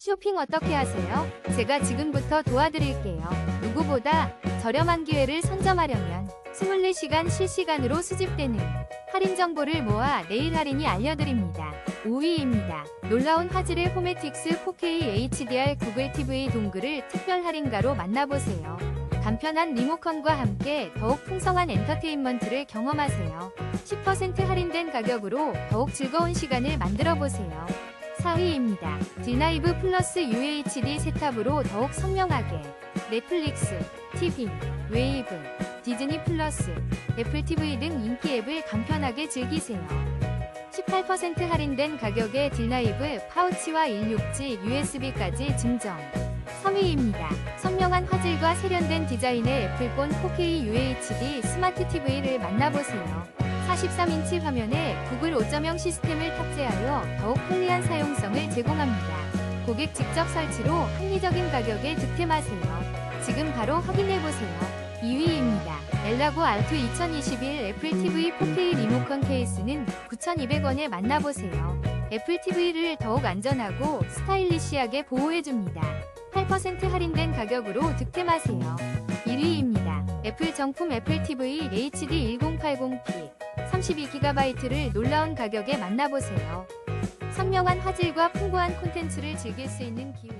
쇼핑 어떻게 하세요? 제가 지금부터 도와드릴게요. 누구보다 저렴한 기회를 선점하려면 24시간 실시간으로 수집되는 할인 정보를 모아 내일 할인이 알려드립니다. 5위입니다. 놀라운 화질의 호메틱스 4K HDR 구글 TV 동글을 특별 할인가로 만나보세요. 간편한 리모컨과 함께 더욱 풍성한 엔터테인먼트를 경험하세요. 10% 할인된 가격으로 더욱 즐거운 시간을 만들어 보세요. 4위입니다. 딜라이브 플러스 UHD 세탑으로 더욱 선명하게 넷플릭스, TV, 웨이브, 디즈니 플러스, 애플 TV 등 인기 앱을 간편하게 즐기세요. 18% 할인된 가격에 딜라이브 파우치와 167 USB까지 증정. 3위입니다. 선명한 화질과 세련된 디자인의 애플폰 4K UHD 스마트 TV를 만나보세요. 43인치 화면에 구글 5.0 시스템을 탑재하여 더욱 편리한 사용성을 제공합니다. 고객 직접 설치로 합리적인 가격에 득템하세요. 지금 바로 확인해보세요. 2위입니다. 엘라고 알투 2021 애플 TV 4K 리모컨 케이스는 9,200원에 만나보세요. 애플 TV를 더욱 안전하고 스타일리시하게 보호해줍니다. 8% 할인된 가격으로 득템하세요. 1위입니다. 애플 정품 애플 TV HD 1080p 32GB를 놀라운 가격에 만나보세요. 선명한 화질과 풍부한 콘텐츠를 즐길 수 있는 기회.